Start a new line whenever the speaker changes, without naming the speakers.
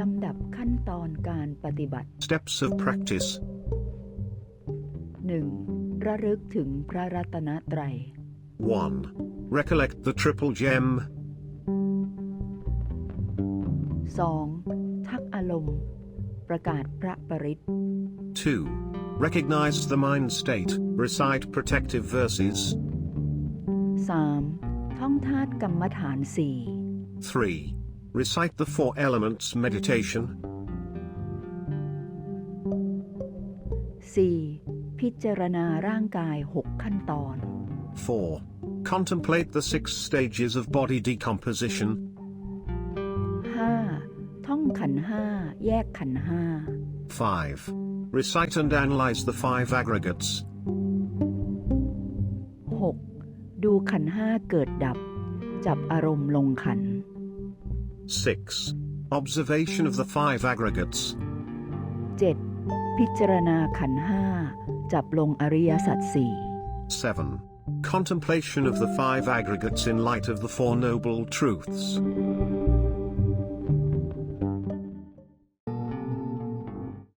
ลำดับขั้นตอนการปฏิบัติ
Steps of practice.
1. ระลึกถึงพระรัตนตรัย
1. Recollect the triple gem.
2. ทักอารมณ์ ประกาศพระปริต
2. Recognize the mind state. Recite protective verses.
3. ท่องธาตุกรรมฐานสี่
3. Recite the four elements meditation.
4. พิจารณาร่างกาย 6 ขั้นตอน
4. Contemplate the six stages of body decomposition.
5. ท่องขันธ์ห้าแยกขันธ์ห้า
5. Recite and analyze the five aggregates.
6. ดูขันธ์ห้าเกิดดับ จับอารมณ์ลงขันธ์
6. Observation of the five aggregates.
7. พิจารณาขันธ์ห้าจับลงอริยสัจสี่
7. Contemplation of the five aggregates in light of the Four Noble Truths.